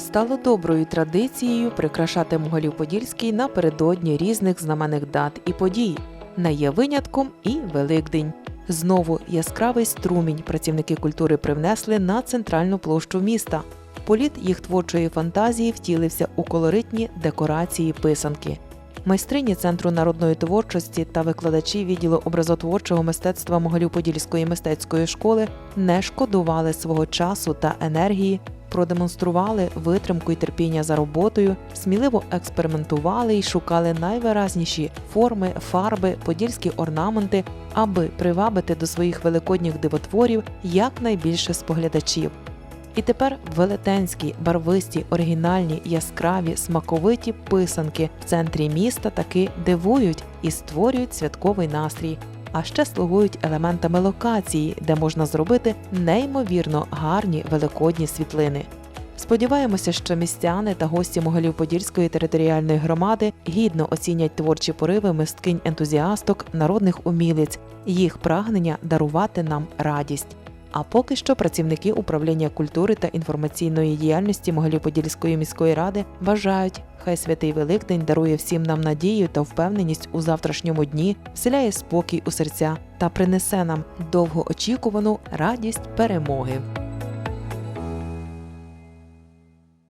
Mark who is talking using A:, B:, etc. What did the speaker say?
A: Стало доброю традицією прикрашати Могилів-Подільський напередодні різних знаменних дат і подій. Не є винятком і Великдень. Знову яскравий струмінь працівники культури привнесли на центральну площу міста. Політ їх творчої фантазії втілився у колоритні декорації писанки. Майстрині Центру народної творчості та викладачі відділу образотворчого мистецтва Могилів-Подільської мистецької школи не шкодували свого часу та енергії, продемонстрували витримку і терпіння за роботою, сміливо експериментували і шукали найвиразніші форми, фарби, подільські орнаменти, аби привабити до своїх великодніх дивотворів якнайбільше споглядачів. І тепер велетенські, барвисті, оригінальні, яскраві, смаковиті писанки в центрі міста таки дивують і створюють святковий настрій, а ще слугують елементами локації, де можна зробити неймовірно гарні великодні світлини. Сподіваємося, що містяни та гості Могилів-Подільської територіальної громади гідно оцінять творчі пориви мисткинь ентузіасток, народних умілиць, їх прагнення дарувати нам радість. А поки що працівники управління культури та інформаційної діяльності Могилів-Подільської міської ради бажають, хай святий Великдень дарує всім нам надію та впевненість у завтрашньому дні, вселяє спокій у серця та принесе нам довгоочікувану радість перемоги.